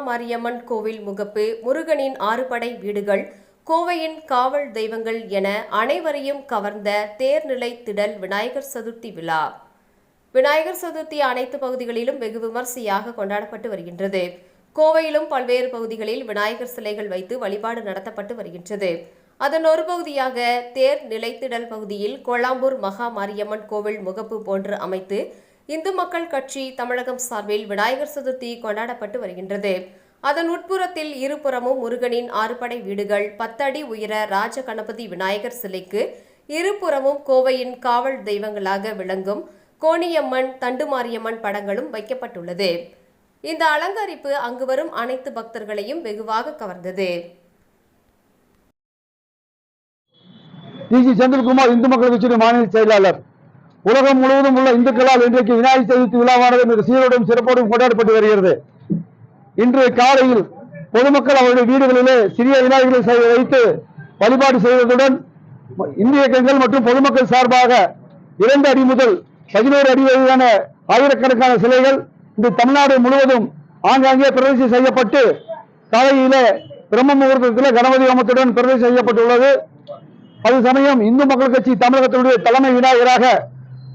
மாரியம்மன் கோவில் முகப்பு முருகனின் ஆறுபடை வீடுகள் கோவையின் காவல் தெய்வங்கள் என அனைவரையும் கவர்ந்த தேர்நிலை திடல் விநாயகர் சதுர்த்தி விழா. விநாயகர் சதுர்த்தி அனைத்து பகுதிகளிலும் வெகு விமர்சையாக கொண்டாடப்பட்டு வருகின்றது. கோவையிலும் பல்வேறு பகுதிகளில் விநாயகர் சிலைகள் வைத்து வழிபாடு நடத்தப்பட்டு வருகின்றது. அதன் ஒரு பகுதியாக தேர் நிலைத்திடல் பகுதியில் கொளாம்பூர் மகா மாரியம்மன் கோவில் முகப்பு போன்று அமைத்து இந்து மக்கள் கட்சி தமிழகம் சார்பில் விநாயகர் சதுர்த்தி கொண்டாடப்பட்டு வருகின்றது. அதன் உட்புறத்தில் இருபுறமும் முருகனின் ஆறுபடை வீடுகள் பத்தடி உயர ராஜ கணபதி விநாயகர் சிலைக்கு இருபுறமும் கோவையின் காவல் தெய்வங்களாக விளங்கும் கோணியம்மன் தண்டுமாரியம்மன் படங்களும் வைக்கப்பட்டுள்ளது. இந்த அலங்கரிப்பு அங்கு வரும் அனைத்து பக்தர்களையும் வெகுவாக கவர்ந்தது. டிஜி சந்திரகுமார் இந்து மக்கள் கட்சியின் மாநில செயலாளர். உலகம் முழுவதும் உள்ள இந்துக்களால் இன்றைக்கு விநாயகர் சதுர்த்தி விழாவானது மிக சீரோடும் சிறப்போடும் கொண்டாடப்பட்டு வருகிறது. இன்று காலையில் பொதுமக்கள் அவருடைய வீடுகளிலே சிறிய விநாயகர்களை வைத்து வழிபாடு செய்வதுடன் இந்திய கண்கள் மற்றும் பொதுமக்கள் சார்பாக இரண்டு அடி முதல் பதினோரு அடி வரையிலான ஆயிரக்கணக்கான சிலைகள் இன்று தமிழ்நாடு முழுவதும் ஆங்காங்கே பிரதேசம் செய்யப்பட்டு காலையிலே பிரம்ம முகூர்த்தத்தில் கணபதி ஹோமத்துடன் பிரதேசம் செய்யப்பட்டுள்ளது. அது சமயம் இந்து மக்கள் கட்சி தமிழகத்தினுடைய தலைமை விநாயகராக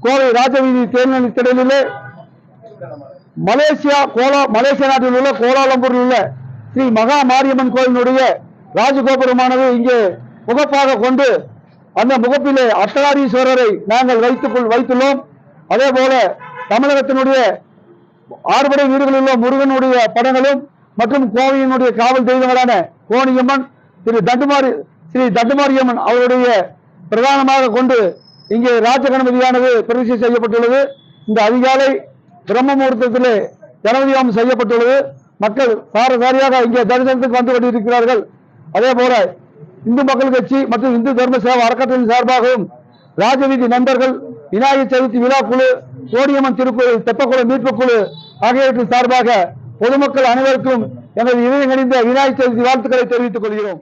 கோவை ராஜவீதி தேர்தல் திடலிலே மலேசியா கோலா மலேசிய நாட்டில் உள்ள கோலாலம்பூரில் உள்ள ஸ்ரீ மகா மாரியம்மன் கோயிலினுடைய ராஜகோபுரமானது இங்கே முகப்பாக கொண்டு அந்த முகப்பிலே அர்த்தநாரீஸ்வரரை நாங்கள் வைத்துக் வைத்துள்ளோம். அதே போல தமிழகத்தினுடைய ஆறுபடை வீடுகளில் உள்ள முருகனுடைய படங்களும் மற்றும் கோவையினுடைய காவல் தெய்வங்களான கோணியம்மன் திரு தண்டுமாரி ஸ்ரீ தண்டுமாரியம்மன் அவருடைய பிரதானமாக கொண்டு இங்கே ராஜகணபதியானது பிரதிஷ்டை செய்யப்பட்டுள்ளது. இந்த அதிகாலை பிரம்ம முகூர்த்தத்திலே கணபதியாமம் செய்யப்பட்டுள்ளது. மக்கள் சாரசாரியாக இங்கே தரிசனத்துக்கு வந்து கொண்டிருக்கிறார்கள். அதே போல இந்து மக்கள் கட்சி மற்றும் இந்து தர்ம சேவா அறக்கட்டளின் சார்பாகவும் ராஜவீதி நண்பர்கள் விநாயகர் சதுர்த்தி விழா குழு கோடியம்மன் திருக்குழு தெப்பக்குழு மீட்பு குழு ஆகியவற்றின் சார்பாக பொதுமக்கள் அனைவருக்கும் எனது இதயங்கணிந்த விநாயகர் சதுர்த்தி வாழ்த்துக்களை தெரிவித்துக் கொள்கிறோம்.